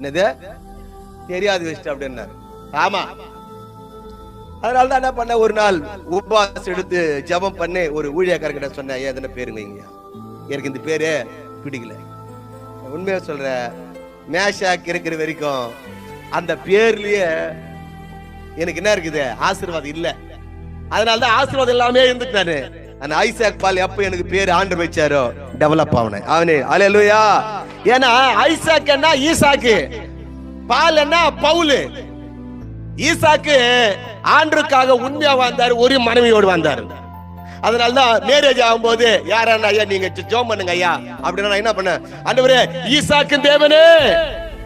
என்னது? தெரியாது வச்சுட்டு அப்படின்னாரு. ஆமா. அதனால தான் என்ன பண்ண? ஒரு நாள் உபவாசம் எடுத்து ஜெபம் பண்ணி ஒரு ஊழியக்காரர்கிட்ட சொன்னேன் ஏன் எதனா பேருங்க இங்க? எனக்கு இந்த பேரு பிடிக்கல. உண்மையா சொல்ற மேஷாக் இருக்கிற வரைக்கும் அந்த பேர்லயே எனக்கு என்ன இருக்குது? ஆசீர்வாதம் இல்ல. அதனால தான் ஆசீர்வாதம் எல்லாமே இருந்துட்டாரு. அந்த ஐசாக் பால் எப்ப எனக்கு பேர் ஆண்டு வச்சாரோ டெவலப் ஆவனே அவனே அலையலுயா ஏன்னா ஐசாக் என்ன? ஈசாக்கு. பால் என்ன? பவுலு. ஈசாக்கு ஆண்டுக்காக உண்மையா வாழ்ந்தாரு ஒரு மனைவியோடு வாழ்ந்தாரு. அதனால தான் மேரேஜ் ஆகும்போது யாரா ஐயா நீங்க ஜோம் பண்ணுங்க ஐயா. அப்படின்னு நான் என்ன பண்ணேன்? ஆண்டவரே ஈசாக்கு தேவனே.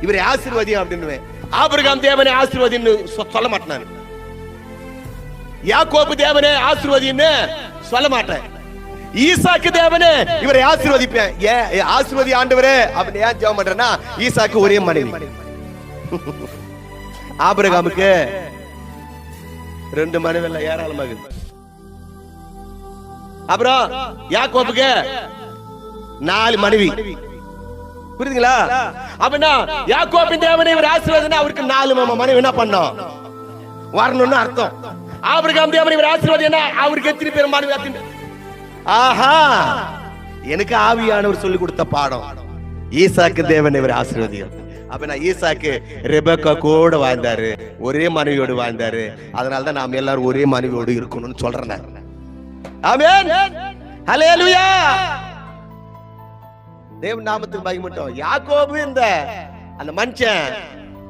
இவரை ஆசீர்வதியும் அப்படின்னு ஆபிரகாம் தேவனே ஆசீர்வாதின்னு சொல்ல மாட்டேன் யாக்கோப்பு தேவனே ஆசீர்வாதின்னு சொல்ல மாட்டேன். ஈசாக்கு தேவனே. இவரை ஆசீர்வதிப்பேன். ஏன் ஆசீர்வதி ஆண்டவரே. அப்படி ஏன் ஜெபம் பண்றேன்னா ஈசாக்கு ஒரே மனைவி. ஆபிரகாமுக்கு ரெண்டு மனைவி எல்லாம் ஏராளமாக அப்புறம் யாக்கோபுக்கு நாலு மனைவி. புரியுதுங்களா? அப்படின்னா யாக்கோபின் தேவனை இவர் ஆசீர்வாதம் அவருக்கு நாலு மாமா மனைவி என்ன பண்ணோம்? வரணும்னு அர்த்தம். ஆபிரகாம் தேவனை இவர் ஆசீர்வாதம் அவருக்கு எத்தனை பேர் மனைவி? எத்தனை ஆஹா. எனக்கு ஆவியானவர் சொல்லி கொடுத்த பாடம். ஈசாக்கு தேவன் இவர் ஆசீர்வதியும். அப்ப நான் ஈசாக்கு ரெபக்கா கூட வாழ்ந்தாரு. ஒரே மனைவியோடு வாழ்ந்தாரு. அதனாலதான் நாம எல்லாரும் ஒரே மனைவியோடு இருக்கணும்னு சொல்றேன் ஆமேன் ஆமென். ஹalleluya. தேவன் நாமத்துக்கு மகிமட்டும். யாக்கோபு இந்த அந்த மனுஷன்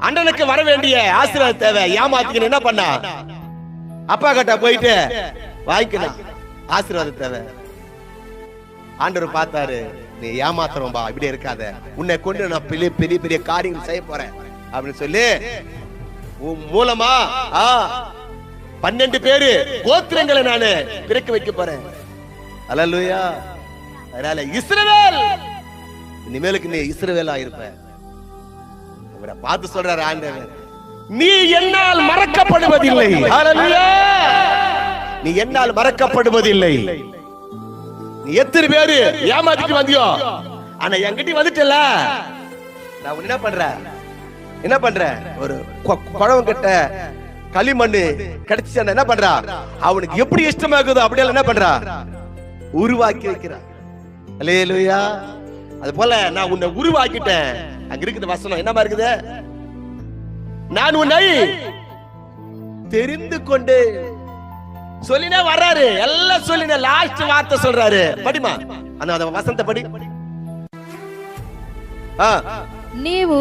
அண்ணனுக்கு வர வேண்டிய ஆசீர்வாத தேவை. ஏமாத்திக்கணும் என்ன பண்ணா? அப்பா கிட்ட போயிட்டு வாய்க்கலாம் ஆசீர்வாத தேவை. ஆண்டவர் பார்த்தாரு நீ ஏமாத்துறோம்பா இப்படி இருக்காத. உன்னை கொண்டு நான் பெரிய பெரிய பெரிய காரியங்கள் செய்ய போறேன். அப்படின்னு சொல்லி உன் மூலமா ஆ பன்னெண்டு பேரு கோத்திரங்களை நானு பிறக்க வைக்க போறேன். அல்லேலூயா அதனால இஸ்ரவேல் இனிமேலுக்கு நீ இஸ்ரவேலா இருப்ப. இவரை பார்த்து சொல்றாரு ஆண்டவர் நீ என்னால் மறக்கப்படுவதில்லை. நீ என்னால் மறக்கப்படுவதில்லை. நீ எத்தனை பேரு ஏமாத்திட்டு வந்தியோ? ஆனா என்கிட்ட வந்துட்டல நான் என்ன பண்ற? என்ன பண்ற? ஒரு கொ- குழவன் கிட்ட களிமண்ணு கிடைச்சு என்ன பண்றா? அவனுக்கு எப்படி இஷ்டமாக்குதோ அப்படியெல்லாம் என்ன பண்றா? உருவாக்கி வைக்கிறான் அல்லேலூயா. அது போல நான் உன்னை உருவாக்கிட்டேன். அங்க இருக்குது வசனம் என்னமா இருக்குது? நான் உன்னை தெரிந்து கொண்டு சொல்லினே வர்றாரு. எல்லாம் சொல்லினே லாஸ்ட் வார்த்தை சொல்றாரு. படிமா அந்த வசந்த படி నీవు